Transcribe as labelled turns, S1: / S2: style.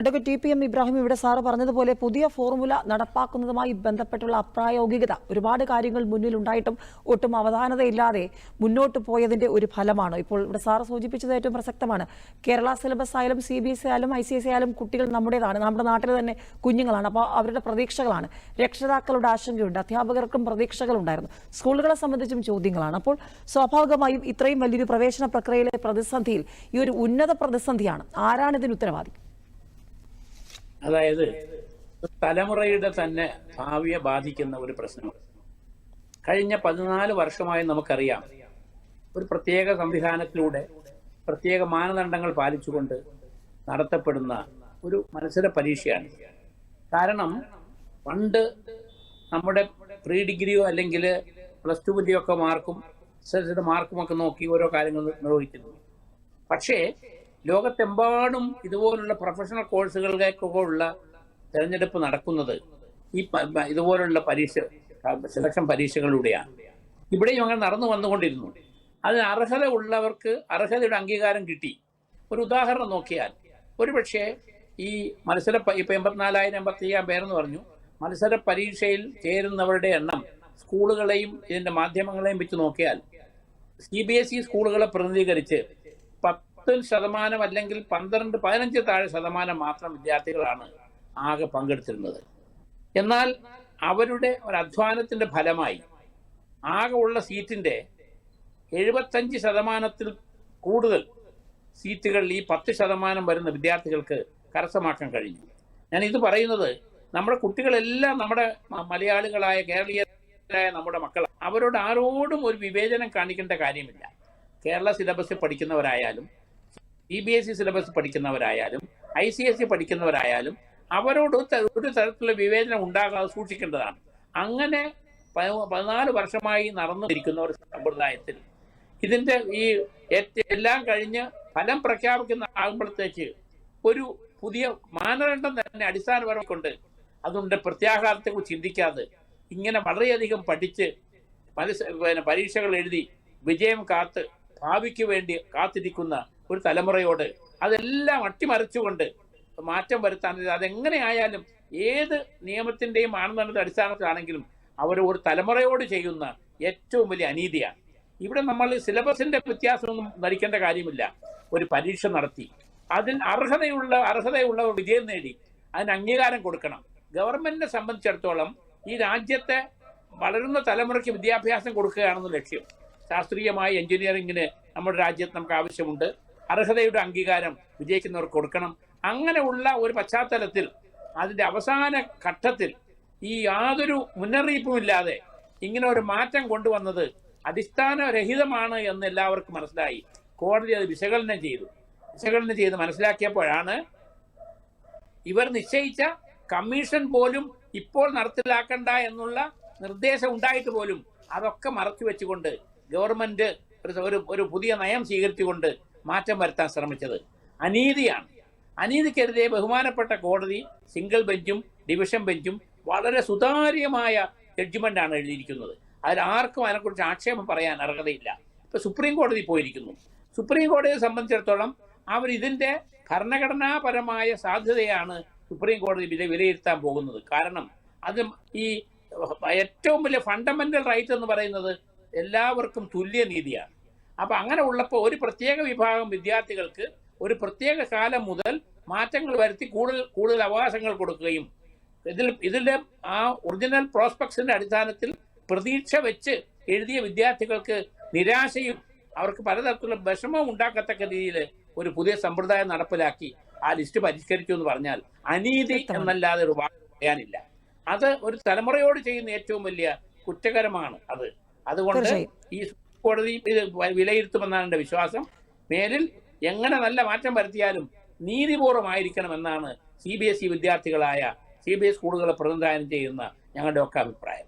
S1: Advocate T P M Ibrahim ഇവിടെ sir പറഞ്ഞതുപോലെ പുതിയ ഫോർമുല നടപ്പാക്കുന്നതുമായി ബന്ധപ്പെട്ടുള്ള അപ്രായോഗികത. ഒരുപാട് കാര്യങ്ങൾ മുന്നിലുണ്ടായിട്ടും ഒട്ടും അവധാനതയില്ലാതെ മുന്നോട്ട് പോയതിന്റെ ഒരു ഫലമാണ്. ഇപ്പോൾ ഇവിടെ സാറ് സൂചിപ്പിച്ചത് ഏറ്റവും പ്രസക്തമാണ്. കേരള സിലബസ് ആയാലും സി ബി എസ് ആയാലും ഐ സി എസ് ആയാലും കുട്ടികൾ നമ്മുടേതാണ്. നമ്മുടെ നാട്ടിൽ തന്നെ കുഞ്ഞുങ്ങളാണ്. അപ്പോൾ അവരുടെ പ്രതീക്ഷകളാണ്. രക്ഷിതാക്കളുടെ ആശങ്കയുണ്ട്. അധ്യാപകർക്കും പ്രതീക്ഷകളുണ്ടായിരുന്നു. സ്കൂളുകളെ സംബന്ധിച്ചും ചോദ്യങ്ങളാണ്. അപ്പോൾ സ്വാഭാവികമായും ഇത്രയും വലിയൊരു പ്രവേശന പ്രക്രിയയിലെ പ്രതിസന്ധിയിൽ ഈ ഒരു ഉന്നത പ്രതിസന്ധിയാണ്. ആരാണ് ഇതിന് ഉത്തരവാദി?
S2: അതായത് തലമുറയുടെ തന്നെ ഭാവിയെ ബാധിക്കുന്ന ഒരു പ്രശ്നം കഴിഞ്ഞ പതിനാല് വർഷമായി നമുക്കറിയാം ഒരു പ്രത്യേക സംവിധാനത്തിലൂടെ പ്രത്യേക മാനദണ്ഡങ്ങൾ പാലിച്ചുകൊണ്ട് നടത്തപ്പെടുന്ന ഒരു മത്സര പരീക്ഷയാണ്. കാരണം പണ്ട് നമ്മുടെ പ്രീ ഡിഗ്രിയോ അല്ലെങ്കിൽ പ്ലസ് ടു ഒക്കെ മാർക്കും എസ് മാർക്കും ഒക്കെ നോക്കി ഓരോ കാര്യങ്ങൾ നിർവഹിക്കുന്നു. പക്ഷേ ലോകത്തെമ്പാടും ഇതുപോലുള്ള പ്രൊഫഷണൽ കോഴ്സുകൾക്കൊക്കെ ഉള്ള തിരഞ്ഞെടുപ്പ് നടക്കുന്നത് ഈ ഇതുപോലുള്ള പരീക്ഷ സെലക്ഷൻ പരീക്ഷകളിലൂടെയാണ്. ഇവിടെയും അങ്ങനെ നടന്നു വന്നുകൊണ്ടിരുന്നു. അതിന് അർഹത ഉള്ളവർക്ക് അർഹതയുടെ അംഗീകാരം കിട്ടി. ഒരു ഉദാഹരണം നോക്കിയാൽ ഒരുപക്ഷെ ഈ മത്സര ഇപ്പൊ എൺപത്തിനാലായിരം എൺപത്തി അയ്യായിരം പേരെന്ന് പറഞ്ഞു. മത്സര പരീക്ഷയിൽ ചേരുന്നവരുടെ എണ്ണം സ്കൂളുകളെയും ഇതിന്റെ മാധ്യമങ്ങളെയും വെച്ച് നോക്കിയാൽ സി ബി എസ് ഇ സ്കൂളുകളെ പ്രതിനിധീകരിച്ച് പത്ത് ശതമാനം അല്ലെങ്കിൽ പന്ത്രണ്ട് പതിനഞ്ച് താഴെ ശതമാനം മാത്രം വിദ്യാർത്ഥികളാണ് ആകെ പങ്കെടുത്തിരുന്നത്. എന്നാൽ അവരുടെ ഒരു അധ്വാനത്തിന്റെ ഫലമായി ആകെ ഉള്ള സീറ്റിന്റെ എഴുപത്തഞ്ച് ശതമാനത്തിൽ കൂടുതൽ സീറ്റുകൾ ഈ പത്ത് ശതമാനം വരുന്ന വിദ്യാർത്ഥികൾക്ക് കരസ്ഥമാക്കാൻ കഴിഞ്ഞു. ഞാൻ ഇത് പറയുന്നത് നമ്മുടെ കുട്ടികളെല്ലാം നമ്മുടെ മലയാളികളായ കേരളീയരായ നമ്മുടെ മക്കൾ അവരോട് ആരോടും ഒരു വിവേചനം കാണിക്കേണ്ട കാര്യമില്ല. കേരള സിലബസിൽ പഠിക്കുന്നവരായാലും C B S C syllabus പഠിക്കുന്നവരായാലും I C S C പഠിക്കുന്നവരായാലും അവരോട് ഒരു തരത്തിലുള്ള വിവേചനം ഉണ്ടാകാതെ സൂക്ഷിക്കേണ്ടതാണ്. അങ്ങനെ പതിനാല് വർഷമായി നടന്നിരിക്കുന്ന ഒരു സമ്പ്രദായത്തിൽ ഇതിന്റെ ഈ എല്ലാം കഴിഞ്ഞ് ഫലം പ്രഖ്യാപിക്കുന്ന ആകുമ്പോഴത്തേക്ക് ഒരു പുതിയ മാനദണ്ഡം തന്നെ അടിസ്ഥാനപരമായി കൊണ്ട് അതുകൊണ്ട് പ്രത്യാഘാതത്തെക്കുറിച്ച് ചിന്തിക്കാതെ ഇങ്ങനെ വളരെയധികം പഠിച്ച് മനസ്സ് പിന്നെ പരീക്ഷകൾ എഴുതി വിജയം കാത്ത് ഭാവിക്ക് വേണ്ടി കാത്തിരിക്കുന്ന ഒരു തലമുറയോട് അതെല്ലാം അട്ടിമറിച്ചുകൊണ്ട് മാറ്റം വരുത്താൻ അതെങ്ങനെയായാലും ഏത് നിയമത്തിന്റെയും മാനദണ്ഡത്തിന്റെ അടിസ്ഥാനത്തിലാണെങ്കിലും അവർ ഒരു തലമുറയോട് ചെയ്യുന്ന ഏറ്റവും വലിയ അനീതിയാണ്. ഇവിടെ നമ്മൾ സിലബസിന്റെ വ്യത്യാസമൊന്നും ധരിക്കേണ്ട കാര്യമില്ല. ഒരു പരീക്ഷ നടത്തി. അതിൽ അർഹതയുള്ള അർഹതയുള്ള വിജയം നേടി. അതിന് അംഗീകാരം കൊടുക്കണം. ഗവൺമെന്റിനെ സംബന്ധിച്ചിടത്തോളം ഈ രാജ്യത്തെ വളരുന്ന തലമുറയ്ക്ക് വിദ്യാഭ്യാസം കൊടുക്കുകയാണെന്ന് ലക്ഷ്യം. ശാസ്ത്രീയമായ എഞ്ചിനീയറിംഗിന് നമ്മുടെ രാജ്യത്ത് നമുക്ക് ആവശ്യമുണ്ട്. അർഹതയുടെ അംഗീകാരം വിജയിക്കുന്നവർക്ക് കൊടുക്കണം. അങ്ങനെയുള്ള ഒരു പശ്ചാത്തലത്തിൽ അതിന്റെ അവസാന ഘട്ടത്തിൽ ഈ യാതൊരു മുന്നറിയിപ്പുമില്ലാതെ ഇങ്ങനെ ഒരു മാറ്റം കൊണ്ടുവന്നത് അടിസ്ഥാനരഹിതമാണ് എന്ന് എല്ലാവർക്കും മനസ്സിലായി. കോടതി അത് വിശകലനം ചെയ്തു. വിശകലനം ചെയ്ത് മനസ്സിലാക്കിയപ്പോഴാണ് ഇവർ നിശ്ചയിച്ച കമ്മീഷൻ പോലും ഇപ്പോൾ നടപ്പിലാക്കണ്ട എന്നുള്ള നിർദ്ദേശം ഉണ്ടായിട്ട് പോലും അതൊക്കെ മറച്ചു വെച്ചുകൊണ്ട് ഗവൺമെന്റ് ഒരു ഒരു പുതിയ നയം സ്വീകരിച്ചുകൊണ്ട് മാറ്റം വരുത്താൻ ശ്രമിച്ചത് അനീതിയാണ്. അനീതിക്കെതിരെ ബഹുമാനപ്പെട്ട കോടതി സിംഗിൾ ബെഞ്ചും ഡിവിഷൻ ബെഞ്ചും വളരെ സുതാര്യമായ ആണ് എഴുതിയിരിക്കുന്നത്. അതിൽ ആർക്കും അതിനെക്കുറിച്ച് ആക്ഷേപം പറയാൻ അർഹതയില്ല. ഇപ്പൊ സുപ്രീം കോടതി പോയിരിക്കുന്നു. സുപ്രീം കോടതിയെ സംബന്ധിച്ചിടത്തോളം അവർ ഇതിന്റെ ഭരണഘടനാപരമായ സാധ്യതയാണ് സുപ്രീം കോടതി വില വിലയിരുത്താൻ പോകുന്നത്. കാരണം അത് ഈ ഏറ്റവും വലിയ ഫണ്ടമെന്റൽ റൈറ്റ് എന്ന് പറയുന്നത് എല്ലാവർക്കും തുല്യ നീതിയാണ്. അപ്പൊ അങ്ങനെ ഉള്ളപ്പോൾ ഒരു പ്രത്യേക വിഭാഗം വിദ്യാർത്ഥികൾക്ക് ഒരു പ്രത്യേക കാലം മുതൽ മാറ്റങ്ങൾ വരുത്തി കൂടുതൽ കൂടുതൽ അവകാശങ്ങൾ കൊടുക്കുകയും ഇതിൽ ഇതിന്റെ ആ ഒറിജിനൽ പ്രോസ്പെക്ട്സിന്റെ അടിസ്ഥാനത്തിൽ പ്രതീക്ഷ വെച്ച് എഴുതിയ വിദ്യാർത്ഥികൾക്ക് നിരാശയും അവർക്ക് പലതരത്തിലുള്ള വിഷമവും ഉണ്ടാക്കത്തക്ക രീതിയിൽ ഒരു പുതിയ സമ്പ്രദായം നടപ്പിലാക്കി ആ ലിസ്റ്റ് പരിഷ്കരിച്ചു എന്ന് പറഞ്ഞാൽ അനീതി എന്നല്ലാതെ ഒരു വാക്ക് പറയാനില്ല. അത് ഒരു തലമുറയോട് ചെയ്യുന്ന ഏറ്റവും വലിയ കുറ്റകരമാണ് അത്. അതുകൊണ്ട് ഈ കോടതി ഇത് വിലയിരുത്തുമെന്നാണ് എന്റെ വിശ്വാസം. മേലിൽ എങ്ങനെ നല്ല മാറ്റം വരുത്തിയാലും നീതിപൂർവമായിരിക്കണമെന്നാണ് സി ബി എസ് ഇ വിദ്യാർത്ഥികളായ സി ബി എസ് സ്കൂളുകളെ പ്രതിനിധാനം ചെയ്യുന്ന ഞങ്ങളുടെ ഒക്കെ അഭിപ്രായം.